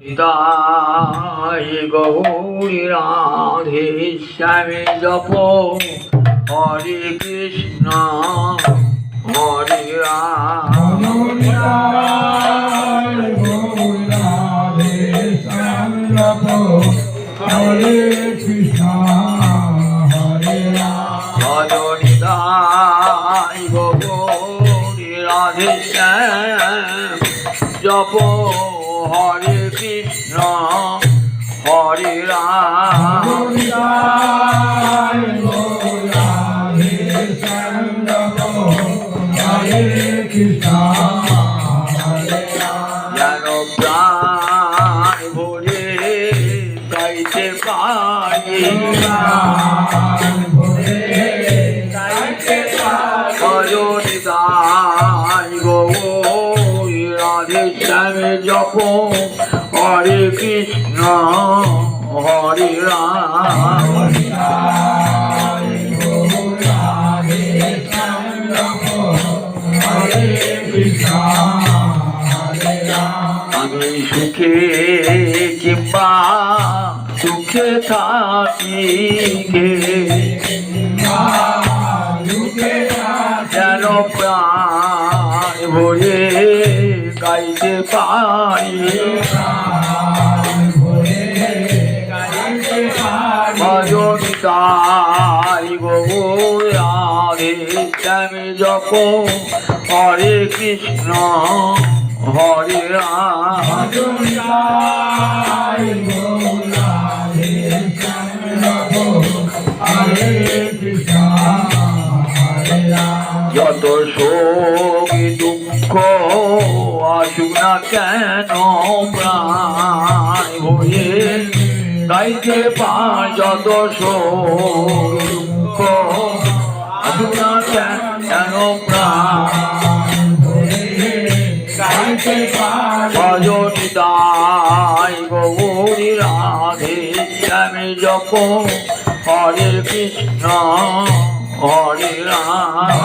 তাই গৌরী রাধে শ্যামে জপ। হরে কৃষ্ণ, হরে রাম হরে কৃষ্ণ হরে রাম গৌরী রাধে। জপ হরে কৃষ্ণ হরে রাম। হরে কৃষ্ণ, হরে রাম। আমি সুখে কিংবা সুখে থাকি গে যেন প্রাণ ভরে গাইতে পারি। ভজনিতাই গৌরাধে শ্যামে জপ হরে কৃষ্ণ, হরে যত শোক দুঃখ আসুক না কেন, প্রাণ ভরে গাইতে পার যত শোক দুঃখ আসুক না কেন প্রাণ ভজনিতাই গৌরী রাধে শ্যামে জপ? হরে কৃষ্ণ, হরে রাম।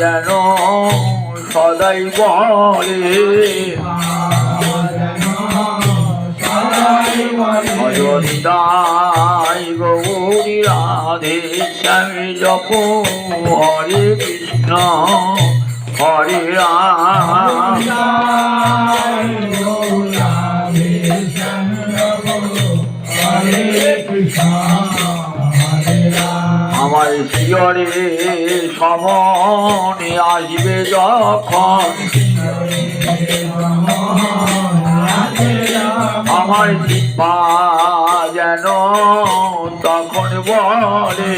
যেন সদাই বলে। অযোধ্যায় গৌরী রাধে স্বামী জপ হরে কৃষ্ণ হরে রাম। আমার শিয়রে সমনে আসবে যখন। আমার দীপা যেন তখন বলে।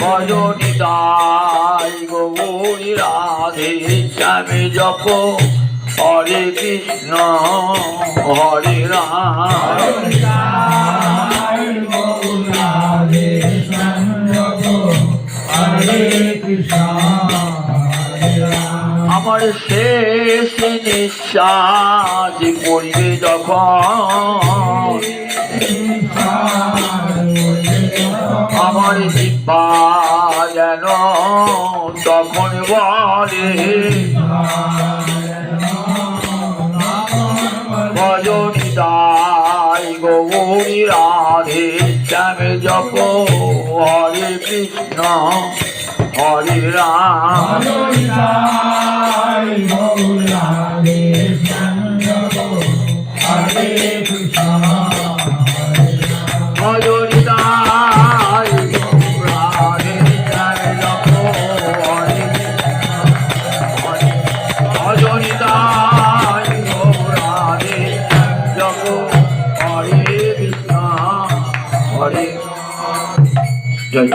ভজনিতাই গৌরী রাধে জপ হরে কৃষ্ণ হরে আমার শেষ নিঃশ্বাস পড়বে যখন। আমার দিব্যা যেন তখন বলে। গৌরী রাধে শ্যামে জপ হরে কৃষ্ণ? হরে রাম। হরে জয়।